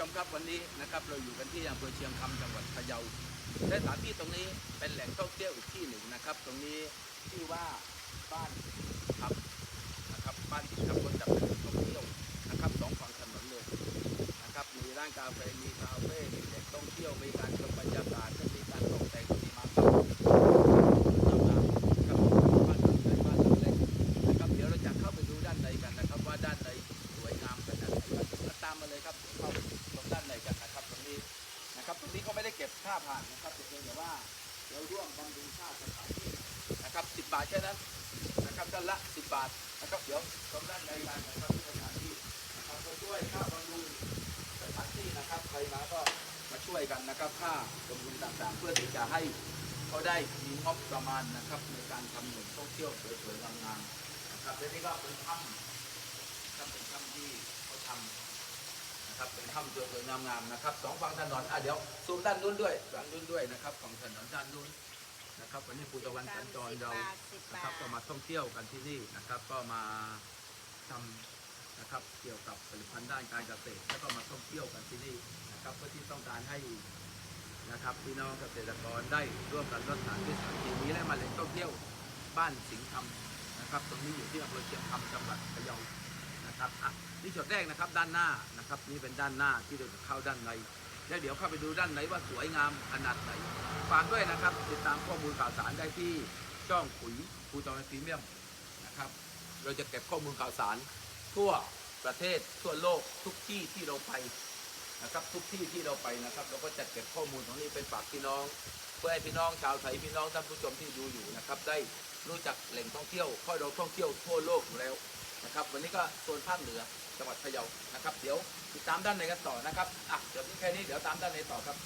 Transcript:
ชมครับวันนี้นะครับเราอยู่กันที่อำเภอเชียงคำจังหวัดพะเยาและสถานที่ตรงนี้เป็นแหล่งท่องเที่ยวอีกที่หนึ่งนะครับ ตรงนี้ชื่อว่าบ้านครับนะครับบ้านที่ขับรถจับเป็นท่องเที่ยวนะครับสองฝั่งถนนเลยนะครับมีร้านกาแฟมีคาเฟ่มีแหล่งท่องเที่ยวมีการชมบรรยากาศ ค่าผ่านนะครับแต่เพียงแต่ว่าเราร่วมบำรุงค่าสถานที่นะครับ10 บาทแค่นั้นนะครับด้านละ 10 บาทนะครับเดี๋ยวชมด้านในกันนะครับที่สถานที่นะครับก็ช่วยค่าบำรุงสถานที่นะครับใครมาก็มาช่วยกันนะครับค่าบำรุงต่างๆ เพื่อที่จะให้เขาได้มีงบประมาณนะครับในการทำหนุนท่องเที่ยวสวยๆงามๆนะครับและนี่ก็เป็นถ้ำถ้ำเป็นถ้ำที่ นะครับเป็นถ้ำสวยๆงามๆนะครับสองฝั่งถนนอะเดี๋ยวซูมด้านนู้นด้วยด้านนู้นด้วยนะครับฝั่งถนนด้านนู้นนะครับวันนี้ภูตะวันสัญจรเรานะครับก็มาท่องเที่ยวกันที่นี่นะครับก็มาทำนะครับเกี่ยวกับผลิตภัณฑ์ด้านการเกษตร แล้วก็มาท่องเที่ยวกันที่นี่นะครับเพื่อที่ต้องการให้นะครับพี่น้องเกษตรกรได้ร่วมกันรักษาที่สถานที่นี้และมาแหล่งท่องเที่ยวบ้านสิงห์คำนะครับตรงนี้อยู่ที่อำเภอเชียงคำจังหวัดพะเยา นะครับอะนี่จุดแรกนะครับด้านหน้านะครับนี่เป็นด้านหน้าที่เราจะเข้าด้านในแล้วเดี๋ยวเข้าไปดูด้านในว่าสวยงามขนาดไหนฝากด้วยนะครับ ติดตามข้อมูลข่าวสารได้ที่ช่องขุยภูตอนพรีเมียมนะครับ เราจะเก็บข้อมูลข่าวสาร ทั่วประเทศทั่วโลกทุกที่ที่เราไปนะครับทุกที่ที่เราไปนะครับ เราก็จะเก็บข้อมูลตรงนี้เป็นฝากพี่น้อง เพื่อให้พี่น้องชาวไทยพี่น้องท่านผู้ชมที่ดูอยู่นะครับ ได้รู้จักแหล่งท่องเที่ยวเพราะเราท่องเที่ยวทั่วโลกแล้ว นะครับ วันนี้ก็โซนภาคเหนือจังหวัดพะเยานะครับ เดี๋ยวติดตามด้านในกันต่อนะครับอะเดี๋ยวแค่นี้เดี๋ยวตามด้านในต่อครับ